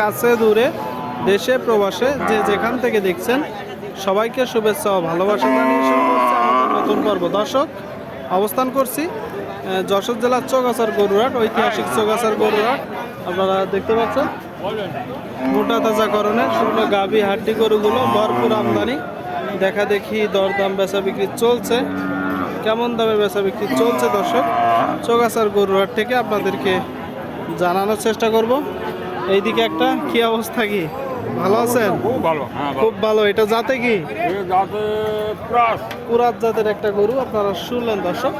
কাছে দূরে দেশে, প্রবাসে, যে যেখান থেকে দেখছেন, সবাইকে শুভেচ্ছা ও ভালোবাসা জানিয়ে শুরু করছি আমাদের নতুন পর্ব। দর্শক, অবস্থান করছি যশোর জেলার চৌগাছার গরুরাট ঐতিহাসিক চৌগাছার গরুরাট আপনারা দেখতে পাচ্ছেন, মোটা তাজাকরণের শুকনো গাভী হাড্ডি গরুগুলো ভরপুর আমদানি। দেখা দেখি দরদাম বেচা বিক্রি চলছে। কেমন দামে বেচা বিক্রি চলছে দর্শক? চৌগাছার গরুরাট থেকে আপনাদেরকে জানানোর চেষ্টা করব। এইদিকে একটা কি অবস্থা কি? ভালো আছেন? খুব ভালো হ্যাঁ খুব ভালো এটা জাতে কি? কুরাত জাতের একটা গরু আপনারা শুনলেন দর্শক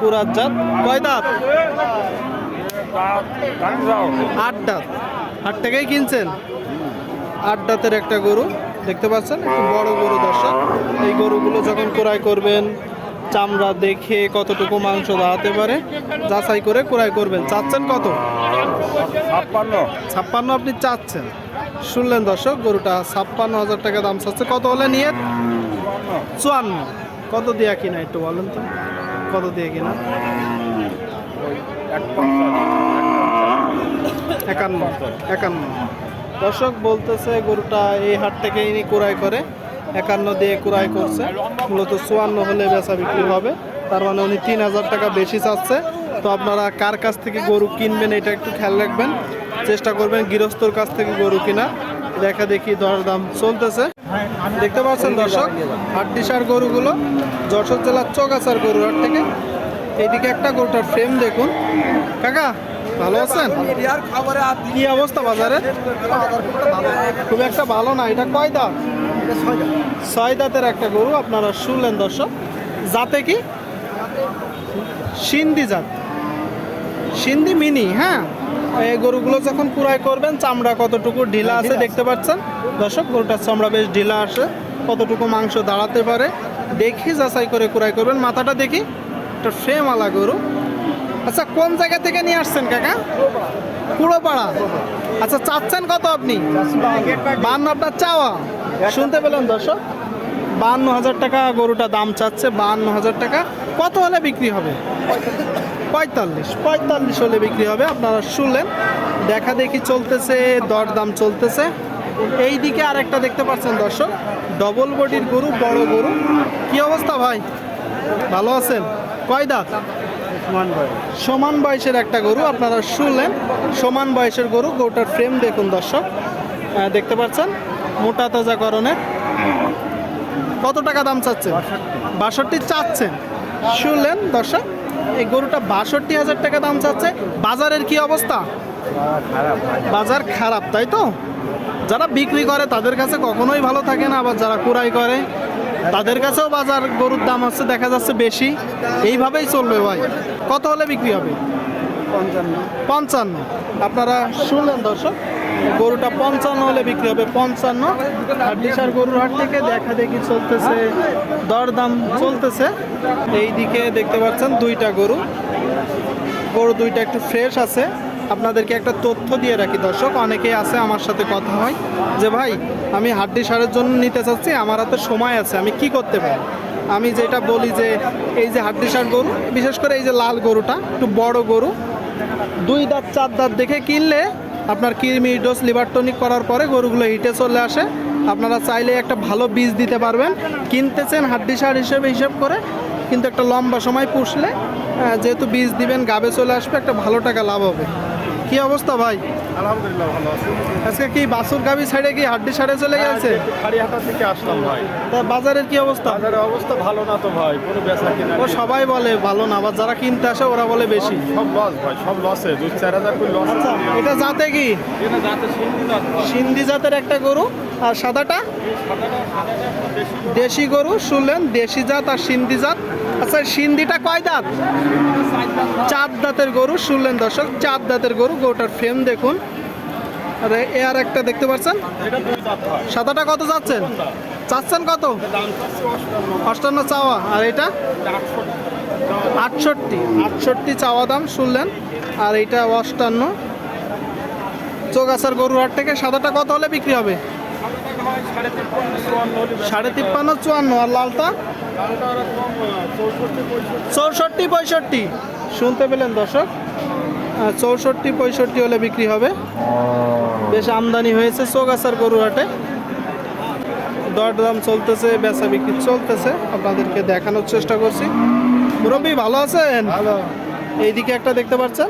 কুরাত জাত। কয় দাঁত? আট দাঁত। আট টাকাই কিনছেন? আট দাঁতের একটা গরু দেখতে পাচ্ছেন একটু বড় গরু দর্শক। এই গরুগুলো যখন ক্রয় করবেন চামড়া দেখে কতটুকু মাংস দাঁড়াতে পারে যাচাই করে ক্রয় করবেন। চাচ্ছেন কত? ছাপ্পান্ন। ছাপ্পান্ন আপনি চাচ্ছেন। শুনলেন দর্শক গরুটা ছাপ্পান্ন হাজার টাকা দাম চাচ্ছে। কত হলে নিয়ে? চুয়ান্ন। কত দিয়া কিনা একটু বলেন তো। কত দিয়ে কিনা? একান্ন। একান্ন। দর্শক বলতেছে গরুটা এই হাট থেকে ইনি কুড়াই করে। একান্ন দিয়ে ক্রয় করছে। মূলত চুয়ান্ন হলে বেচা বিক্রি হবে। তার মানে উনি তিন হাজার টাকা বেশি চাচ্ছে। তো আপনারা কার কাছ থেকে গরু কিনবেন এটা একটু খেয়াল রাখবেন। চেষ্টা করবেন গৃহস্থর কাছ থেকে গরু কিনা। দেখা দেখি দরদাম চলতেছে। দেখতে পাচ্ছেন দর্শক হাড্ডিসার গরুগুলো, যশোর জেলার চৌগাছার গরু হাট থেকে। এইদিকে একটা গরুটার ফ্রেম দেখুন। কাকা, ভালো আছেন? কি অবস্থা বাজারে? খুব একটা ভালো না, এটা কয় দাঁত? ছয় দাঁতের একটা গরু আপনারা শুনলেন দর্শক। জাতে কি? সিন্ধি জাত। সিন্ধি মিনি হ্যাঁ? এই গরুগুলো যখন কুড়াই করবেন চামড়া কতটুকু ঢিলা আছে দেখতে পাচ্ছেন? দর্শক গরুটার চামড়া বেশ ঢিলা আসে কতটুকু মাংস দাঁড়াতে পারে দেখি যাচাই করে কুড়াই করবেন। মাথাটা দেখি একটা ফ্রেমওয়ালা গরু। আচ্ছা কোন জায়গা থেকে নিয়ে আসছেন কাকা? কুড়োপাড়া। আচ্ছা চাচ্ছেন কত আপনি? বান্ন আপনার চাওয়া। শুনতে পেলেন দর্শক? বান্ন হাজার টাকা গরুটা দাম চাচ্ছে বান্ন হাজার টাকা। কত হলে বিক্রি হবে? পঁয়তাল্লিশ। পঁয়তাল্লিশ হলে বিক্রি হবে। আপনারা শুনলেন দেখা দেখি চলতেছে দর দাম চলতেছে। এই দিকে আর একটা দেখতে পাচ্ছেন দর্শক ডবল বডির গরু বড় গরু। কি অবস্থা ভাই? ভালো আছেন? কয় দাঁত? সমান বয়সের একটা গরু আপনারা শুনলেন সমান বয়সের গরু গরুটার ফ্রেম দেখুন দর্শক। দেখতে পাচ্ছেন মোটা তাজা করণের। কত টাকা দাম চাচ্ছেন? বাষট্টি চাচ্ছেন। শুনলেন দর্শক, এই গরুটা বাষট্টি হাজার টাকা দাম চাচ্ছে। বাজারের কি অবস্থা? বাজার খারাপ, তাই তো? যারা বিক্রি করে তাদের কাছে কখনোই ভালো থাকে না, আবার যারা কুড়াই করে, তাদের কাছেও বাজার গরুর দাম হচ্ছে দেখা যাচ্ছে বেশি। এইভাবেই চলবে ভাই। কত হলে বিক্রি হবে? পঞ্চান্ন। পঞ্চান্ন। আপনারা শুনলেন দর্শক গরুটা পঞ্চান্ন হলে বিক্রি হবে, পঞ্চান্ন। আর দিশার গরুর হাট থেকে দেখা দেখি চলতেছে, দরদাম চলতেছে। এই দিকে দেখতে পাচ্ছেন দুইটা গরু। গরু দুইটা একটু ফ্রেশ আছে। আপনাদেরকে একটা তথ্য দিয়ে রাখি দর্শক, অনেকেই আছে আমার সাথে কথা হয় যে, ভাই, আমি হাড্ডি সারের জন্য নিতে চাচ্ছি, আমার হাতে সময় আছে, আমি কি করতে পারি? আমি যেটা বলি যে, এই যে হাড্ডি সার গরু, বিশেষ করে এই যে লাল গরুটা, একটু বড় গরু, দুই দাঁত, চার দাঁত দেখে কিনলে আপনার কৃমি ডোজ লিভার টনিক করার পরে গরুগুলো হিটে চলে আসে। আপনারা চাইলে একটা ভালো বীজ দিতে পারবেন। কিনতেছেন হাড্ডি সার হিসেবে হিসেব করে কিন্তু একটা লম্বা সময় পুষলে যেহেতু বীজ দিবেন, গাবে চলে আসবে, একটা ভালো টাকা লাভ হবে। কি অবস্থা ভাই? আলহামদুলিল্লাহ ভালো আছি। আজকে কি বাসুর গাবি সাইডে কি হাড্ডি সাইডে চলে গেছে? খাড়িয়াটা থেকে আসলাম ভাই। তা বাজারের কি অবস্থা? বাজারের অবস্থা ভালো না তো ভাই কোনো বেচা কিনা ও সবাই বলে ভালো না আবার যারা কিনতে আসে ওরা বলে বেশি। সব লস ভাই সব লসে দুই চার হাজার করে লস আচ্ছা এটা যাতে কি? এটা যাতে সিন্ধি না সিন্ধি জাতের একটা গরু আর সাদাটা? দেশি গরু শুনলেন? দেশি জাত আর সিন্ধি জাত। আচ্ছা সিন্ধিটা কয় দাঁত? চার দাঁতের গরু শুনলেন দর্শক? চার দাঁতের গরু গরুটার ফ্রেম দেখুন। আর এ একটা দেখতে হয় সাদাটা কত চাচ্ছেন? চাচ্ছেন কত? অষ্টান্ন চাওয়া। আর এটা? আটষট্টি। আটষট্টি চাওয়া দাম, শুনলেন? আর এইটা অষ্টান্ন। চৌগাছার গরুর হাট থেকে সাদাটা কত হলে বিক্রি হবে? সাড়ে তিপ্পান্ন, চুয়ান্ন। আর লালটা? চৌষট্টি, পঁয়ষট্টি। শুনতে পেলেন দর্শক? চৌষট্টি পঁয়ষট্টি হলে বিক্রি হবে। বেশ আমদানি হয়েছে চৌগাছার গরু হাটে দরদাম চলতেছে বেচা বিক্রি চলতেছে। আপনাদেরকে দেখানোর চেষ্টা করছি। মুরব্বী ভালো আছেন? এইদিকে একটা দেখতে পাচ্ছেন?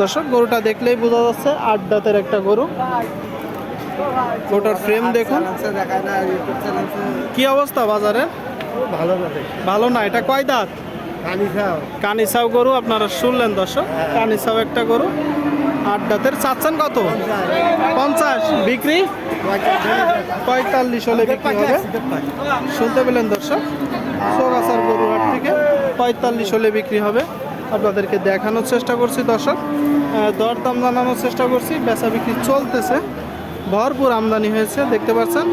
দর্শক গরুটা দেখলেই বোঝা যাচ্ছে আট দাঁতের একটা গরু। গরুটার ফ্রেম দেখুন। কি অবস্থা বাজারে ভালো ভালো না এটা কয় দাঁত? কানিসাও। গরু আপনারা শুনলেন দর্শক কানিসাও একটা গরু। আট দাঁতের চাচ্ছেন কত? পঞ্চাশ। বিক্রি? পঁয়তাল্লিশ হলে বিক্রি হবে। শুনতে পেলেন দর্শক চৌগাছার গরু হাট থেকে পঁয়তাল্লিশ হলে বিক্রি হবে। আপনাদেরকে দেখানোর চেষ্টা করছি দর্শক দরদাম জানানোর চেষ্টা করছি। বেচা বিক্রি চলতেছে। ভরপুর আমদানি হয়েছে দেখতে পাচ্ছেন।